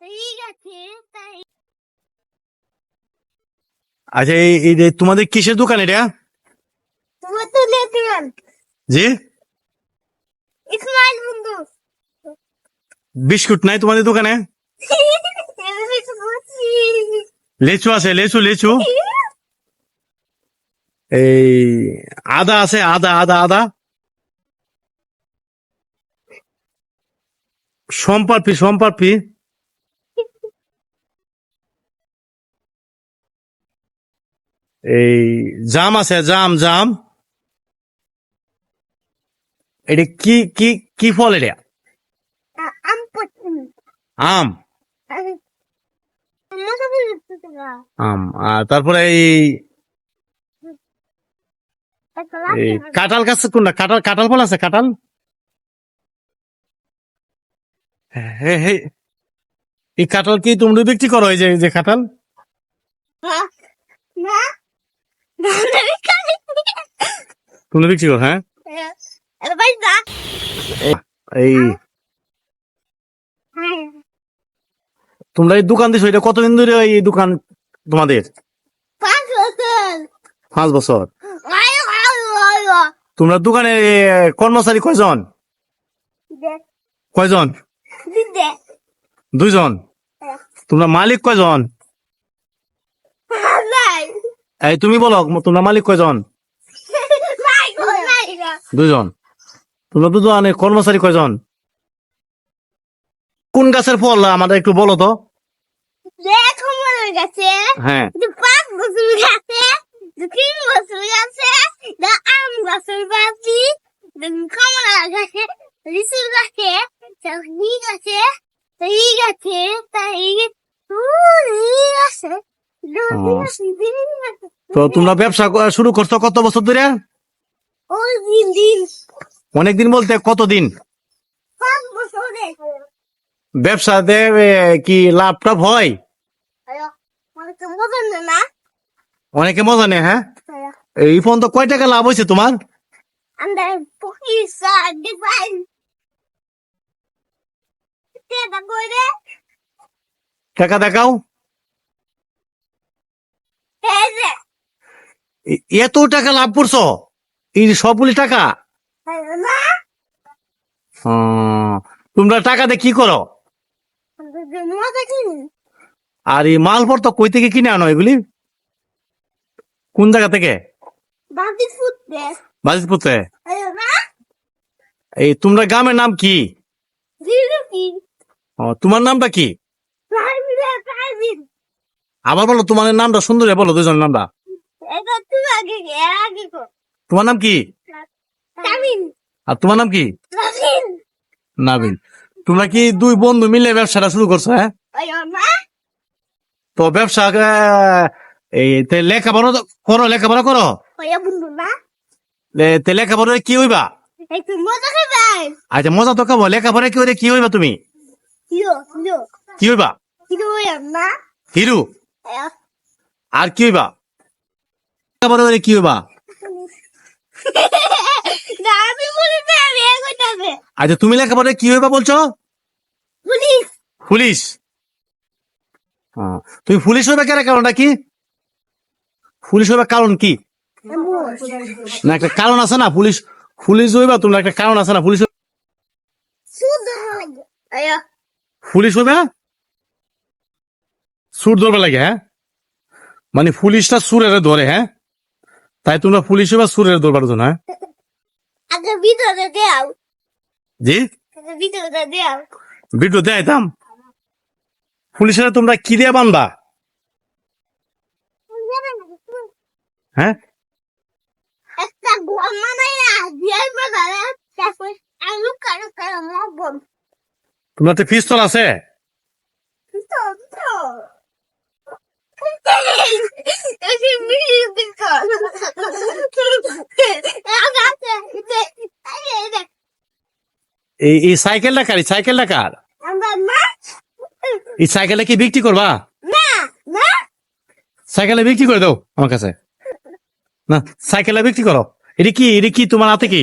ঠিক আছে তাই আচ্ছা এই এই যে তোমাদের কিসের দোকান এটা? তোমার তো লেটুয়ান জি? ইসমাইল বন্ধু। বিস্কুট নাই তোমাদের দোকানে? লেচু আছে লেচু লেচু। এই আদা আছে আদা আদা আদা। সম্পারপি সম্পারপি এই জাম আছে জাম জাম। এটা কি কি কি ফল এটা? আম আম। আর তারপরে এই এই কাঁঠাল গাছ কোনটা? কাঁঠাল কাঁঠাল ফল আছে কাঁঠাল? এই কাঁঠাল কি তোমরা বিক্রি করো? এই যে এই যে কাঁঠাল? তোমরা বিক্রি করো হ্যাঁ? এই তোমরা এই দোকান দিছো এটা কতদিন ধরে এই দোকান তোমাদের? পাঁচ বছর। তোমরা দোকানে কর্মচারী কয়জন? কয়জন? দুইজন? তোমরা মালিক কয়জন? এই তুমি বলো তোমরা মালিক কয়জন? দুজন তোমরা দুজনে কর্মচারী কয়জন? কোন গাছের ফল? আমাদের একটু বলো তো। হ্যাঁ। পাঁচ বছর গেছে তিন বছর গেছে আম গাছের বাতি কমলা গাছে লিচুর গাছে চাকনি গাছে এই গাছে তাই এই গাছে তো তোমরা ব্যবসা শুরু করছ কত বছর ধরে? অনেকদিন বলতে কতদিন? ব্যবসাতে কি লাভ টাভ হয়? অনেকে মজা নেই হ্যাঁ? এই ফোন তো কয় টাকা লাভ হয়েছে তোমার? টাকা দেখাও। এত টাকা লাভ করছ? এই সবগুলি টাকা? না তোমরা টাকা দিয়ে কি করো? আর এই মালপত্র কই থেকে কিনে আনো এগুলি? কোন জায়গা থেকে? বাদি ফুটবে বাজিতপুরে। না এই তোমরা গ্রামের নাম কি? তোমার নামটা কি? আবার বলো তোমার নামটা সুন্দর বলো দুজনের নামটা। তোমার নাম কি? আর তোমার নাম কি? নাবিন তোমরা কি দুই বন্ধু মিলে ব্যবসাটা শুরু করছ হ্যাঁ? তো ব্যবসা এই লেখাপড়া করো লেখাপড়া করো? লেখাপড়া কি হইবা? আচ্ছা মজা তো খাব লেখাপড়া কি হইলে কি হইবা তুমি? কি হইবা? হিরো হিরু? আর কি হইবা? লেখাপড়া হইলে কি হইবা? আচ্ছা তুমি লেখাপড়া কি হইবা বলছো? পুলিশ। তুমি পুলিশ হইবা কেন কারণটা কি? পুলিশ হইবা কারণ কি? না একটা কারণ আছে না পুলিশ পুলিশ হইবা তোমরা একটা কারণ আছে না পুলিশ পুলিশ হইবা? সুর ধরবে লাগে হ্যাঁ? মানে পুলিশটা সুরের ধরে হ্যাঁ? তাই তোমরা পুলিশ হইবা সুরের ধরবার জন্য হ্যাঁ? জি? ভিডিও পুলিশেরা তোমরা কি দিয়ে বানবা? হ্যাঁ? তোমরা তো পিস্তল আছে? এই সাইকেলটা কার? সাইকেলটা কার? এই সাইকেলটা কি বিক্রি করবা? না না সাইকেলে বিক্রি করে দাও আমার কাছে। না সাইকেলে বিক্রি করো। এটা কি এটা কি তোমার হাতে কি?